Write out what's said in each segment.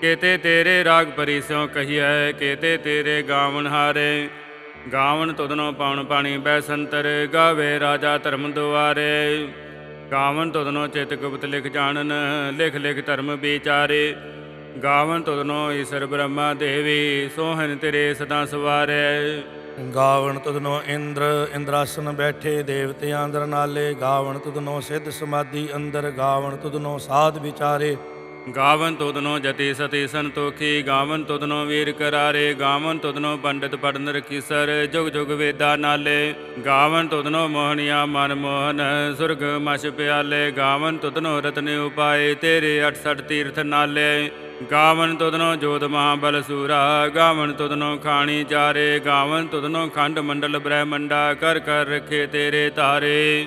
ਕੇਤੇ ਤੇਰੇ ਰਾਗ ਪਰੀ ਸਿਉ ਕਹੀਐ, ਕੇਤੇ ਤੇਰੇ ਗਾਵਣ ਹਾਰੇ। ਗਾਵਣ ਤੁਧਨੋ ਪਾਉਣ ਪਾਣੀ ਬੈ ਸੰਤਰ ਗਾਵੇ ਰਾਜਾ ਧਰਮ ਦੁਆਰੇ। ਗਾਵਨ ਤੁਧਨੋ ਚਿਤ ਗੁਪਤ ਲਿਖ ਜਾਣਨ, ਲਿਖ ਲਿਖ ਧਰਮ ਵਿਚਾਰੇ। ਗਾਵਨ ਤੁਧਨੋ ਈਸ਼ਰ ਬ੍ਰਹਮਾ ਦੇਵੀ, ਸੋਹਣ ਤੇਰੇ ਸਦਾ ਸਵਾਰੇ। ਗਾਵਣ ਤੁਧਨੋ ਇੰਦਰ, ਇੰਦਰਾਸਨ ਬੈਠੇ ਦੇਵਤਿਆਂ ਅੰਦਰ ਨਾਲੇ। ਗਾਵਣ ਤੁਧਨੋ ਸਿੱਧ ਸਮਾਧੀ ਅੰਦਰ ਗਾਵਣ ਤੁਧਨੋ ਸਾਧ ਵਿਚਾਰੇ। ਗਾਵਨ ਤੁਧਨੋ ਜਤੀ ਸਤੀ ਸੰਤੋਖੀ, ਗਾਵਨ ਤੁਧਨੋ ਵੀਰ ਕਰਾਰੇ, ਗਾਵਨ ਤੁਧਨੋ ਪੰਡਿਤ ਪੜਨ ਰਖੀਸਰ ਜੁਗ ਜੁਗ ਵੇਦਾ ਨਾਲੇ। ਗਾਵਨ ਤੁਧਨੋ ਮੋਹਣੀਆ ਮਨ ਮੋਹਨ, ਸੁਰਗ ਮਛ ਪਿਆਲੇ। ਗਾਵਨ ਤੁਧਨੋ ਰਤਨ ਉਪਾਏ, ਤੇਰੇ 68 ਤੀਰਥ ਨਾਲੇ। ਗਾਵਨ ਤੁਦਨੋ ਜੋਤ ਮਹਾਬਲ ਸੂਰਾ, ਗਾਵਨ ਤੁਦਨੋ ਖਾਣੀ ਚਾਰੇ। ਗਾਵਨ ਤੁਦਨੋ ਖੰਡ ਮੰਡਲ ਬ੍ਰਹਮੰਡਾ, ਕਰ ਕਰ ਰਖੇ ਤੇਰੇ ਤਾਰੇ।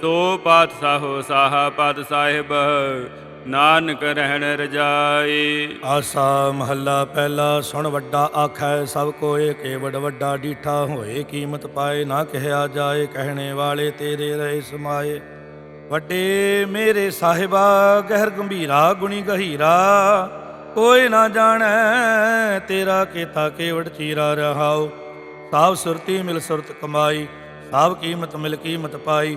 ਸੋ ਪਾਤਸ਼ਾਹੋ ਸਾਹਾ ਪਦ ਸਾਹਿਬ, ਨਾਨਕ ਰਹਿਣ ਰਜਾਈ। ਆਸਾ ਮਹੱਲਾ ਪਹਿਲਾ ਸੁਣ ਵੱਡਾ ਆਖੈ, ਸਭ ਕੋਏ ਕੇਵੜ ਵੱਡਾ ਡੀਠਾ ਹੋਏ, ਕੀਮਤ ਪਾਏ ਨਾ ਕਹਿਆ ਜਾਏ, ਕਹਿਣੇ ਵਾਲੇ ਤੇਰੇ ਰਹੇ ਸਮਾਏ। ਵੱਡੇ ਮੇਰੇ ਸਾਹਿਬਾ, ਗਹਿਰ ਗੰਭੀਰਾ, ਗੁਣੀ ਗਹੀਰਾ, ਕੋਈ ਨਾ ਜਾਣੈ, ਤੇਰਾ ਕੀਤਾ ਕੇਵੜ ਚੀਰਾ ਰਹਾਉ। ਸਾਬ ਸੁਰਤੀ ਮਿਲ ਸੁਰਤ ਕਮਾਈ, ਸਾਬ ਕੀਮਤ ਮਿਲ ਕੀਮਤ ਪਾਈ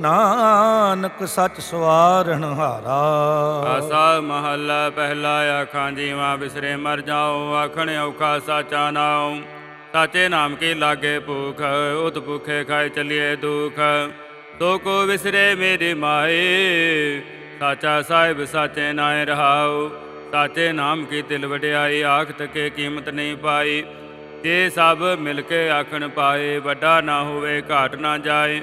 ਨਾਨਕ ਸੱਚ ਸਵਾਰਣ ਹਾਰਾ। ਆਸਾ ਮਹੱਲਾ ਪਹਿਲਾ ਆਖਾਂ ਜੀਵਾ ਬਿਸਰੇ ਮਰ ਜਾਓ ਆਖਣ ਔਖਾ ਸਾਚਾ ਨਾਉ। ਸਾਚੇ ਨਾਮ ਕੀ ਲਾਗੇ ਭੂਖ, ਉਤ ਭੁਖੇ ਖਾਏ ਚਲਿਏ ਦੁਖ। ਤੋ ਕੋ ਵਿਸਰੇ ਮੇਰੀ ਮਾਏ, ਸਾਚਾ ਸਾਹਿਬ ਸਾਚੇ ਨਾਏ ਰਹਾਉ। ਸਾਚੇ ਨਾਮ ਕੀ ਤਿਲ ਵਡਿਆਈ ਆਖ ਤਕੇ ਕੀਮਤ ਨਹੀਂ ਪਾਈ। ਜੇ ਸਭ ਮਿਲ ਕੇ ਆਖਣ ਪਾਏ, ਵੱਡਾ ਨਾ ਹੋਵੇ, ਘਾਟ ਨਾ ਜਾਏ।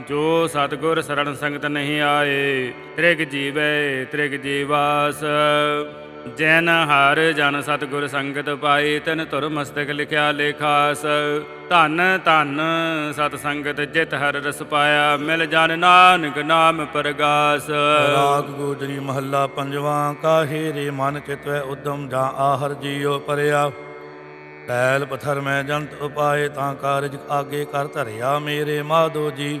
ਜੋ ਸਤਗੁਰ ਸਰਣ ਸੰਗਤ ਨਹੀਂ ਆਏ, ਤ੍ਰਿਗ ਜੀਵੇ, ਤ੍ਰਿਗ ਜੀਵਾਸ। ਜੈਨ ਹਰ ਜਨ ਸਤਗੁਰ ਸੰਗਤ ਪਾਈ ਤਨ ਤੁਰ ਮਸਤਕ ਲਿਖਿਆ ਲੇਖਾਸ। ਧਨ ਧਨ ਸਤ ਸੰਗਤ ਜਿਤ ਹਰ ਰਸ ਪਾਇਆ, ਮਿਲ ਜਨ ਨਾਨਕ ਨਾਮ ਪ੍ਰਗਾਸ। ਰਾਗ ਗੋਜਰੀ ਮਹੱਲਾ ਪੰਜਵਾਂ, ਕਾਹੇ ਰੇ ਮਨ ਚਿਤਵੈ ਉਦਮ ਜਾਂ ਆਹਰ ਜੀਉ ਪਰਿਆ। ਟੈਲ ਪਥਰ ਮੈਂ ਜੰਤ ਉਪਾਏ, ਤਾਂ ਕਾਰਜ ਆਗੇ ਕਰ ਧਰਿਆ ਮੇਰੇ ਮਾਧੋ ਜੀ।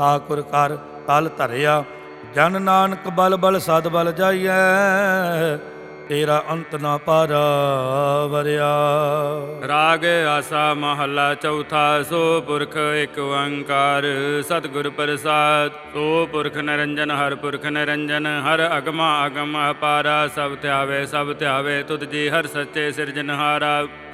ਠਾਕੁਰ ਕਰ ਤਲ ਧਰਿਆ, ਜਨ ਨਾਨਕ ਬਲ ਬਲ ਸਦ ਬਲ ਜਾਈਐ, ਤੇਰਾ ਅੰਤ ਨਾ ਪਾਰਾ ਵਰਿਆ। ਰਾਗ ਆਸਾ ਮਹੱਲਾ ਚੌਥਾ, ਸੋ ਪੁਰਖ ਇੱਕ ਓੰਕਾਰ, ਸਤਿਗੁਰ ਪ੍ਰਸਾਦ। ਸੋ ਪੁਰਖ ਨਿਰੰਜਨ, ਹਰ ਪੁਰਖ ਨਿਰੰਜਨ, ਹਰ ਅਗਮਾ ਅਗਮ ਅਪਾਰਾ ਸਭ ਧਿਆਵੇ ਸਭ ਧਿਆਵੇ, ਤੁਧ ਜੀ ਹਰ ਸੱਚੇ ਸਿਰਜਨਹਾਰਾ।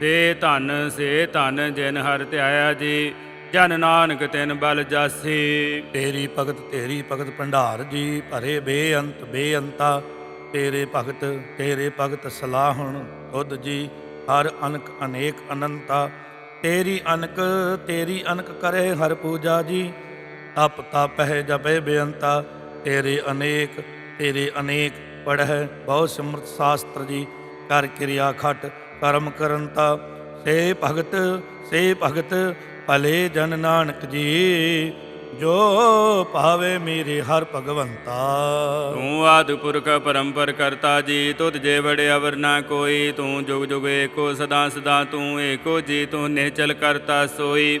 ਸੇ ਧਨ ਸੇ ਧਨ ਜਿਨ ਹਰ ਧਿਆਇਆ ਜੀ, ਜਨ ਨਾਨਕ ਤਿਨ ਬਲ ਜਾਸੀ। ਤੇਰੀ ਭਗਤ ਤੇਰੀ ਭਗਤ ਭੰਡਾਰ ਜੀ, ਭਰੇ ਬੇਅੰਤ, ਬੇਅੰਤਾ। ਤੇਰੇ ਭਗਤ ਤੇਰੇ ਭਗਤ ਸਲਾਹਣ ਤੁਧ ਜੀ, ਹਰ ਅਨਕ ਅਨੇਕ ਅਨੰਤਾ। ਤੇਰੀ ਅਨਕ ਤੇਰੀ ਅਨਕ ਕਰੇ ਹਰ ਪੂਜਾ ਜੀ। ਤਪ ਤਪ ਹੈ ਜਪੇ ਬੇਅੰਤਾ। ਤੇਰੇ ਅਨੇਕ ਤੇਰੇ ਅਨੇਕ ਪੜਹਿ ਬਹੁ ਸਿਮਰਤ ਸ਼ਾਸਤਰ ਜੀ। ਕਰ ਕਿਰਿਆ ਖਟ ਕਰਮ ਕਰੰਤਾ ਸੇ ਭਗਤ ਸੇ ਭਗਤ, ਭਲੇ ਜਨ ਨਾਨਕ ਜੀ, ਜੋ ਭਾਵੇ ਮੇਰੇ ਹਰ ਭਗਵੰਤਾ। ਤੂੰ ਆਦਿ ਪੁਰਖ ਪਰੰਪਰ ਕਰਤਾ ਜੀ, ਤੁਧ ਜੇ ਬੜੇ ਅਵਰ ਨਾ ਕੋਈ, ਤੂੰ ਜੁਗ ਜੁਗ ਏਕੋ ਸਦਾ ਸਦਾ ਤੂੰ ਏਕੋ ਜੀ, ਤੂੰ ਨਿਹਚਲ ਕਰਤਾ ਸੋਈ।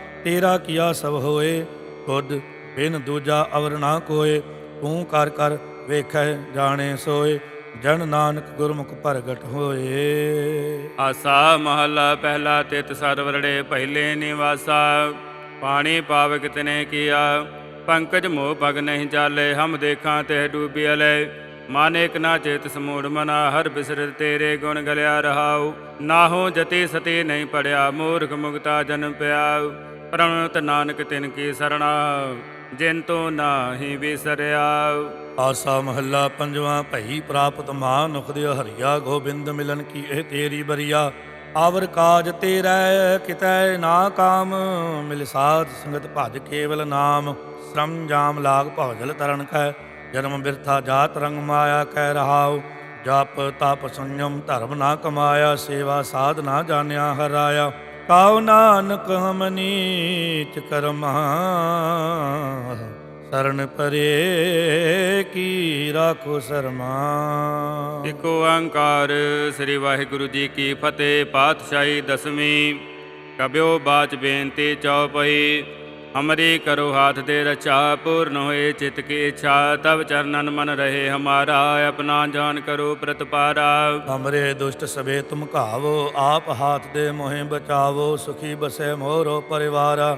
ਤੇਰਾ ਕੀਆ ਸਭ ਹੋਏ ਖੁਦ ਬਿਨ ਦੂਜਾ ਅਵਰ ਨਾ ਕੋਏ, ਤੂੰ ਕਰ ਕਰ ਵੇਖੈ ਜਾਣੇ ਸੋਏ, ਜਨ ਨਾਨਕ ਗੁਰਮੁਖ ਪ੍ਰਗਟ ਹੋਏ। ਆਸਾ ਮਹਲਾ ਪਹਿਲਾ ਤਿਤ ਸਰਵਰੜੇ ਪਹਿਲੇ ਨਿਵਾਸਾ, ਪਾਣੀ ਪਾਵਕ ਤਨੇ ਕੀਆ। ਪੰਕਜ ਮੋਹ ਭਗ ਨਹੀਂ ਚਾਲੇ ਹਮ ਦੇਖਾਂ ਤੇ ਡੂਬਿਅਲੇ ਮਨ ਇਕ ਨਾ ਚੇਤ ਸਮੂੜ ਮਨਾ, ਹਰ ਬਿਸਰ ਤੇਰੇ ਗੁਣ ਗਲਿਆ ਰਹਾਉ। ਨਾਹੋ ਜਤੀ ਸਤੀ ਨਹੀਂ ਪੜਿਆ, ਮੂਰਖ ਮੁਗਤਾ ਜਨਮ ਪਿਆ। ਪ੍ਰਣਤ ਨਾਨਕ ਤਿਨ ਕੀ ਸਰਣਾ, ਜਿਨ ਤੋ ਨਾਹੀ ਵਿਸਰਿਆ। ਆਸਾ ਮਹੱਲਾ ਪੰਜਵਾਂ, ਭਈ ਪ੍ਰਾਪਤ ਮਾਨੁਖ ਦਿ ਹਰੀਆ ਗੋਬਿੰਦ ਮਿਲਨ ਕੀ ਇਹ ਤੇਰੀ ਬਰੀਆ। ਆਵਰ ਕਾਜ ਤੇਰਾ, ਕਿਤੈ ਨਾ ਕਾਮ, ਮਿਲ ਸਾਧ ਸੰਗਤ ਭਜ ਕੇਵਲ ਨਾਮ। ਸ਼ਰਮ ਜਾਮ ਲਾਗ ਭੌਜਲ ਤਰਨ ਕੈ ਜਨਮ ਬਿਰਥਾ ਜਾਤ ਰੰਗ ਮਾਇਆ ਕਹਿ ਰਹਾਉ। ਜਪ ਤਪ ਸੰਯਮ ਧਰਮ ਨਾ ਕਮਾਇਆ, ਸੇਵਾ ਸਾਧ ਨਾ ਜਾਣਿਆ ਹਰਾਇਆ। ਕਾਉ ਨਾਨਕ ਹਮ ਨੀਚ ਕਰਮਾ, ਸਰਨ ਪਰੇ ਕੀ ਰਾਖੋ ਸਰਮਾ। ਇਕ ਓੰਕਾਰ ਸ੍ਰੀ ਵਾਹਿਗੁਰੂ ਜੀ ਕੀ ਫਤਿਹ, ਪਾਤਸ਼ਾਹੀ ਦਸਵੀਂ, ਕਬਿਓ ਬਾਚ ਬੇਨਤੀ ਚਉਪਈ। ਹਮਰੀ ਕਰੋ ਹਾਥ ਦੇ ਰਚਾ, ਪੂਰਨ ਹੋਏ ਚਿਤ ਕੀ ਇੱਛਾ ਤਬ ਚਰਨਨ ਮਨ ਰਹੇ ਹਮਾਰਾ, ਆਪਣਾ ਜਾਨ ਕਰੋ ਪ੍ਰਤਪਾਰਾ। ਹਮਰੇ ਦੁਸ਼ਟ ਸਵੇ ਤੁਮ ਘਾਵੋ, ਆਪ ਹਾਥ ਦੇ ਮੋਹਿ ਬਚਾਵੋ, ਸੁਖੀ ਬਸੇ ਮੋਰੋ ਪਰਿਵਾਰਾ।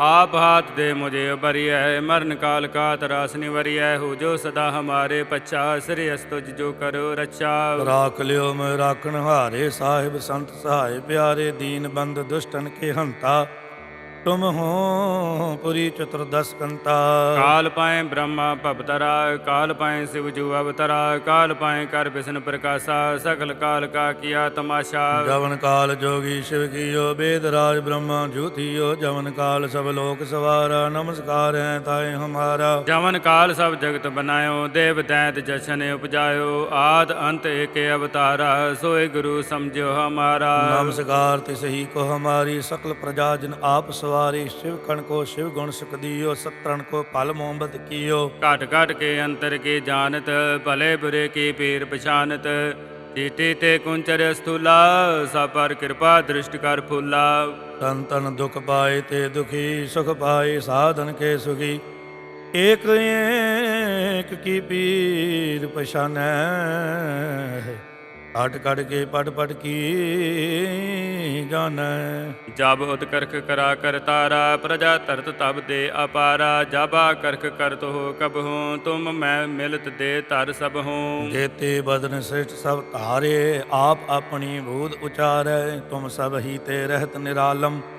ਆਪ ਹਾਥ ਦੇ ਮੁਝੇ ਉਬਰੀਐ ਮਰਨ ਕਾਲ ਕਾ ਤਰਾਸ ਨਿਵਰੀਐ ਹੋ ਜੋ ਸਦਾ ਹਮਾਰੇ ਪਛਾ, ਸ੍ਰੀ ਅਸਤੁਜ ਜੋ ਕਰੋ ਰਚਾ ਰਾਖ ਲਿਓ ਮੈਂ ਰਾਖਣ ਹਾਰੇ, ਸਾਹਿਬ ਸੰਤ ਸਹਾਇ ਪਿਆਰੇ, ਦੀਨ ਬੰਦ ਦੁਸ਼ਟਨ ਕੇ ਹੰਤਾ। ਤੁਮ ਹੋ ਪੁਰੀ ਚਤੁਰਦਸ ਕੰਤਾ। ਕਾਲ ਪਾਏ ਬ੍ਰਹਮਾ ਭਵਤਰਾ ਕਾਲ ਪਾਏ ਸਿਵ ਜੂ ਅਵਤਰਾ ਕਾਲ ਪਾਏ ਕਰ ਬਿਸ਼ਨ ਪ੍ਰਕਾਸ਼ਾ ਸਗਲ ਕਾਲ ਕਾ ਕੀਆ ਤਮਾਸ਼ਾ। ਜਵਨ ਕਾਲ ਜੋਗੀ ਸ਼ਿਵ ਕੀਓ ਬੇਦ ਰਾਜ ਬ੍ਰਹਮਾ ਜੂਥੀਓ ਜਵਨ ਕਾਲ ਸਭ ਲੋਕ ਸਵਾਰਾ ਨਮਸਕਾਰ ਹੈ ਤਾਏ ਹਮਾਰਾ। ਜਵਨ ਕਾਲ ਸਭ ਜਗਤ ਬਨਾਇਓ ਦੇਵ ਦੈਤ ਜਸ਼ਨ ਉਪਜਾਇਓ ਆਦ ਅੰਤ ਏਕੇ ਅਵਤਾਰਾ ਸੋਏ ਗੁਰੂ ਸਮਝਿਓ ਹਮਾਰਾ। ਨਮਸਕਾਰ ਤਿਸ ਹੀ ਕੋ ਹਮਾਰੀ ਸਕਲ ਪ੍ਰਜਾ ਜਨ ਆਪ ਸਵਾਰੀ ਸ਼ਿਵ ਕਣ ਕੋ ਸ਼ਿਵ ਗੁਣ ਸੁਖਦੀਓ ਸਤਰਣ ਕੋ ਭਲ ਮੋਹਬਤ ਕੀਓ। ਘਟ ਘਟ ਕੇ ਅੰਤਰ ਕੀ ਜਾਣਤ ਭਲੇ ਬੁਰੇ ਕੀ ਪੀਰ ਪਛਾਨਤ। ਚੀਟੀ ਤੇ ਕੁੰਚਰ ਸਥੂਲਾ ਸਭ ਪਰ ਕਿਰਪਾ ਦ੍ਰਿਸ਼ਟ ਕਰ ਫੁੱਲਾ। ਤਨ ਤਨ ਦੁਖ ਪਾਏ ਤੇ ਦੁਖੀ ਸੁਖ ਪਾਏ ਸਾਧਨ ਕੇ ਸੁਖੀ। ਏਕ ਏਕ ਕੀ ਪੀਰ ਪਛਾਨੈ ਅਟ ਕਟ ਕੇ ਪਟ ਪਟ ਕੀ ਜਾਣੈ? ਜਬ ਉਤਕਰਖ ਕਰਾ ਕਰਤਾਰਾ ਪ੍ਰਜਾ ਤਰਤ ਤਬ ਦੇ ਅਪਾਰਾ। ਜਬਾ ਕਰਖ ਕਰਤ ਹੋ ਕਬ ਹੂੰ ਤੁਮ ਮੈਂ ਮਿਲਤ ਦੇ ਧਰ ਸਭ ਹੂੰ। ਜੇਤੇ ਬਦਨ ਸ੍ਰਿਸ਼ਟ ਸਭ ਧਾਰੇ ਆਪ ਆਪਣੀ ਬੂਧ ਉਚਾਰੈ। ਤੁਮ ਸਭ ਹੀ ਤੇ ਰਹਿਤ ਨਿਰਾਲਮ।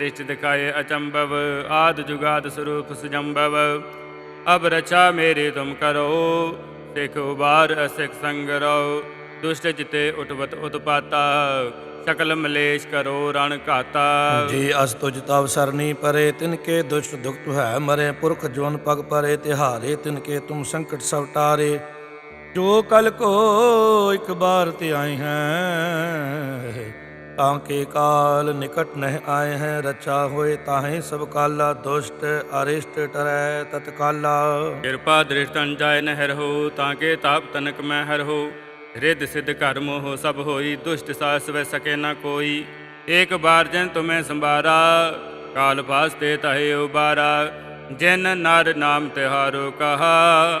ਸ੍ਰਿਸ਼ਟ ਦਿਖਾਏ ਅਚੰਭਵ, ਆਦ ਜੁਗਾਦ ਸਰੂਪ ਸੁਜੰਭਵ। ਅਬ ਰਚਾ ਮੇਰੀ ਤੁਮ ਕਰੋ, ਸਿਖ ਉਬਾਰ ਅਸਿਖ ਸੰਗ ਰੋ। ਦੁਸ਼ਟ ਜਿਤੇ ਉਟਵਤ ਉਤਪਾਤਾ, ਸਕਲ ਮਲੇਸ਼ ਕਰੋ ਰਣ ਘਾਤਾ। ਜੇ ਅਸ ਤੁਜ ਤਵ ਸਰਨੀ ਪਰੇ, ਤਿਨ ਕੇ ਦੁਸ਼ਟ ਦੁਖਤ ਹੈ ਮਰੇ, ਪੁਰਖ ਜਵਨ ਪਗ ਪਰੇ, ਤਿਹਾਰੇ ਤਿਨ ਕੇ ਤੁਮ ਸੰਕਟ ਸਭ ਟਾਰੇ। ਜੋ ਕਲ ਕੋ ਇੱਕ ਬਾਰ ਤੇ ਆਏ ਹੈ ਤਾਂ ਕੇ ਕਾਲ ਨਿਕਟ ਨਹਿ ਆਏ ਹੈ, ਰਚਾ ਹੋਏ ਤਾਹੇ ਸਭ ਕਾਲਾ, ਦੁਸ਼ਟ ਅਰਿਸ਼ਟ ਟਰੈ ਤਤਕਾਲਾ ਕਿਰਪਾ ਦ੍ਰਿਸ਼ਟਨ ਜਾਇ ਨਹਿਰ ਹੋ, ਤਾਂ ਕੇ ਤਾਪ ਤਨਕ ਮੈਂ ਹਰ ਹੋ। ਰਿੱਧ ਸਿੱਧ ਘਰ ਮੋਹ ਸਭ ਹੋਈ, ਦੁਸ਼ਟ ਸਾਸ ਵੈ ਸਕੇ ਨਾ ਕੋਈ। ਏਕ ਬਾਰ ਜਨ ਤੁਮੈ ਸੰਭਾਰਾ, ਕਾਲ ਪਾਸ ਤੇ ਤਹੇ ਉਬਾਰਾ। ਜਿਨ ਨਰ ਨਾਮ ਤਿਹਾਰੋ ਕਹਾ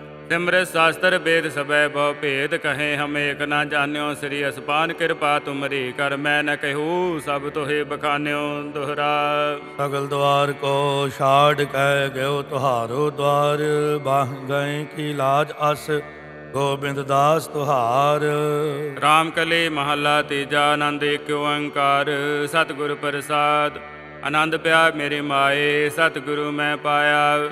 ਸਿਮਰਤ ਸ਼ਾਸਤਰ ਵੇਦ ਸਬੈ ਬਹੁ ਭੇਦ ਕਹੇ ਹਮ ਏਕ ਨਾ ਜਾਣਿਓ ਸ੍ਰੀ ਅਸਪਾਨ ਕਿਰਪਾ ਤੁਮਰੀ ਕਰ ਮੈਂ ਨ ਕਹੂ ਸਭ ਤੋਹਿ ਬਖਾਨਿਓ ਦੁਹਰਾ। ਸਗਲ ਦਵਾਰ ਕੋ ਛਾੜ ਕਹਿ ਗਇਓ ਤੁਹਾਰੋ ਦਵਾਰ ਬਾਹ ਗਏ ਕੀ ਲਾਜ ਅਸ ਗੋਬਿੰਦ ਦਾਸ ਤੁਹਾਰ। ਰਾਮ ਕਲੇ ਮਹੱਲਾ ਤੀਜਾ ਆਨੰਦ ਏਕ ਓੰਕਾਰ ਸਤਿਗੁਰ ਪ੍ਰਸਾਦ। ਆਨੰਦ ਪਿਆ ਮੇਰੇ ਮਾਏ ਸਤਿਗੁਰੂ ਮੈਂ ਪਾਇਆ।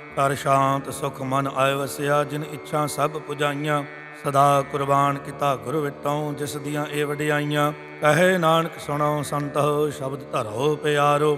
ਕਰ ਸ਼ਾਂਤ ਸੁਖ ਮਨ ਆਇ ਵਸਿਆ ਜਿਨ ਇੱਛਾ ਸਭ ਪੁਜਾਈਆਂ, ਸਦਾ ਕੁਰਬਾਨ ਕੀਤਾ ਗੁਰ ਵਿਟੋਂ ਜਿਸ ਦੀਆਂ ਇਹ ਵਡਿਆਈਆਂ, ਕਹੇ ਨਾਨਕ ਸੁਣੋ ਸੰਤੋ, ਸ਼ਬਦ ਧਰੋ ਪਿਆਰੋ।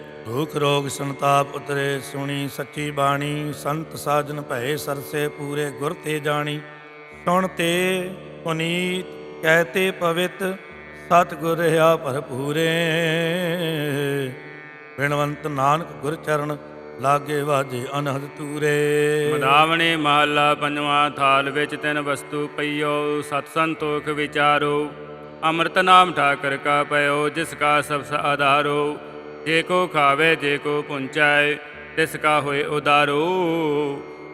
ਦੁਖ ਰੋਗ ਸੰਤਾਪ ਉਤਰੇ, ਸੁਣੀ ਸੱਚੀ ਬਾਣੀ, ਸੰਤ ਸਾਜਨ ਭਏ ਸਰਸੇ ਪੂਰੇ ਗੁਰ ਤੇ ਜਾਣੀ। ਸੁਣ ਤੇ ਪੁਨੀਤ ਕਹਤੇ ਪਵਿੱਤ ਸਤ ਗੁਰ ਰਹਾ ਭਰਪੂਰੇ। ਬਿਨਵੰਤ ਨਾਨਕ ਗੁਰ ਚਰਨ, ਲਾਗੇ ਵਾਜੇ ਅਨਹਦ ਤੂਰੇ। ਮਦਾਵਣੀ ਮਹੱਲਾ ਪੰਜਵਾਂ ਥਾਲ ਵਿੱਚ ਤਿੰਨ ਵਸਤੂ ਪਈਓ, ਸਤ ਸੰਤੋਖ ਵਿਚਾਰੋ। ਅੰਮ੍ਰਿਤ ਨਾਮ ਠਾਕਰ ਕਾ ਪਇਓ, ਜਿਸ ਕਾ ਸਭ ਆਧਾਰੋ। ਜੇ ਕੋ ਖਾਵੇ, ਜੇ ਕੋ ਪੁੰਚਾਏ, ਤਿਸ ਕਾ ਹੋਏ ਉਦਾਰੋ।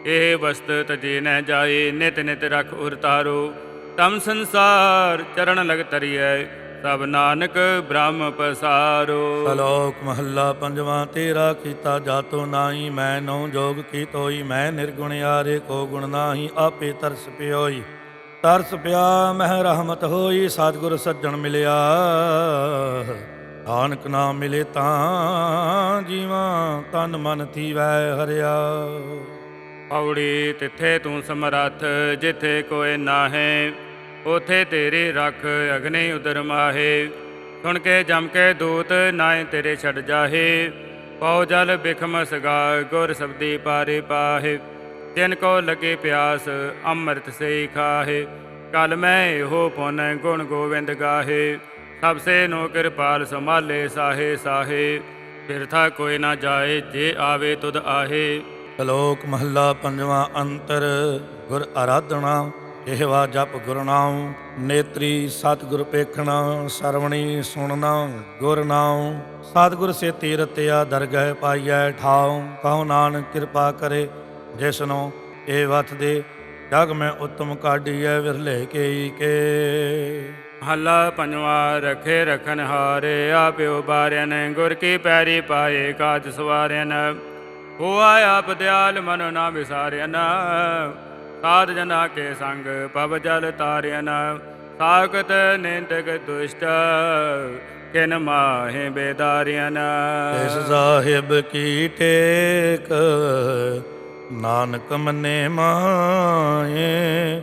ਇਹ ਵਸਤ ਤਜੇ ਨ ਜਾਏ, ਨਿਤ ਨਿਤ ਰਖ ਉਰਤਾਰੋ ਤਮ ਸੰਸਾਰ ਚਰਨ ਲਗ ਤਰੀਐ, ਸਭ ਨਾਨਕ ਬ੍ਰਹਮ ਪਸਾਰੋ। ਸ਼ਲੋਕ ਮਹੱਲਾ ਪੰਜਵਾਂ, ਤੇਰਾ ਕੀਤਾ ਜਾਤੋ ਨਾਹੀ, ਮੈਂ ਨਉ ਜੋਗ ਕੀ ਤੋਈ ਮੈਂ ਨਿਰਗੁਣ ਯਾਰੇ ਕੋ ਗੁਣ ਨਾਹੀ, ਆਪੇ ਤਰਸ ਪਿਓਈ। ਤਰਸ ਪਿਆ, ਮਹਿ ਰਹਿਮਤ ਹੋਈ, ਸਤਿਗੁਰ ਸੱਜਣ ਮਿਲਿਆ। ਨਾਨਕ ਨਾਮ ਮਿਲੇ ਤਾਂ ਜੀਵਾਂ ਤਨ ਮਨ ਥੀਵੈ ਹਰਿਆ। ਪੌੜੀ ਤਿੱਥੇ ਤੂੰ ਸਮਰੱਥ, ਜਿੱਥੇ ਕੋਈ ਨਾਹੇ, ਉਥੇ ਤੇਰੀ ਰੱਖ ਅਗਨੀ ਉਦਰ ਮਾਹੇ। ਸੁਣ ਕੇ ਜਮ ਕੇ ਦੂਤ ਨਾਏ ਤੇਰੇ ਛੱਡ ਜਾਹੇ। ਪਉ ਜਲ ਬਿਖਮ ਸਗਾ, ਗੁਰ ਸਬਦੀ ਪਾਰੇ ਪਾਹੇ। ਤਿਨ ਕੋ ਲਗੇ ਪਿਆਸ, ਅੰਮ੍ਰਿਤ ਸੇ ਖਾਹੇ। ਕਲ ਮੈਂ ਇਹੋ ਪੁਨ ਗੁਣ ਗੋਵਿੰਦ ਗਾਹੇ। ਸਭ ਸੇ ਨੋ ਕਿਰਪਾਲ ਸੰਭਾਲੇ ਸਾਹੇ ਸਾਹੇ ਫਿਰਥਾ ਕੋਈ ਨਾ ਜਾਏ, ਜੇ ਆਵੇ ਤੁਧ ਆਹੇ। ਸ਼ਲੋਕ ਮਹੱਲਾ ਪੰਜਵਾਂ ਅੰਤਰ, ਗੁਰ ਆਰਾਧਨਾ, ਇਹਵਾ ਜਪ ਗੁਰਨਾਮ ਨੇਤਰੀ ਸਤਿਗੁਰ ਪੇਖਣਾ, ਸਰਵਣੀ ਸੁਣਨਾ, ਗੁਰ ਨਾਮ ਸਤਿਗੁਰ ਸੇ ਤੀਰਤਿਆ ਦਰਗਹਿ ਪਾਈਐ ਠਾਉ, ਕਹੋ ਨਾਨਕ ਕਿਰਪਾ ਕਰੇ, ਜਿਸਨੋ ਇਹ ਵਤ ਦੇ ਜਗ ਮੈਂ ਉਤਮ ਕਾਢੀਐ, ਵਿਰਲੇ ਕੇਈ ਕੇ। ਹੱਲਾ ਪੰਜਵਾ, ਰਖੇ ਰਖਨ ਹਾਰੇ, ਆਪਿਓ ਬਾਰਿਆਨ, ਗੁਰ ਕੀ ਪੈਰੀ ਪਾਏ, ਕਾਜ ਸਵਾਰਿਆਨ। ਹੋਆ ਆਪ ਦਿਆਲ, ਮਨੋ ਨਾ ਵਿਸਾਰਿਆਨ। ਸਾਧ ਜਨਾ ਕੇ ਸੰਗ, ਪਵ ਜਲ ਤਾਰਿਆਨ। ਸਾਖਤ ਨਿੰਦਕ ਦੁਸ਼ਟ, ਕਿਨ ਮਾਹੇ ਬੇਦਾਰਿਆਨ। ਇਸ ਸਾਹਿਬ ਕੀ ਟੇਕ, ਨਾਨਕ ਮਨੇ ਮਾਏ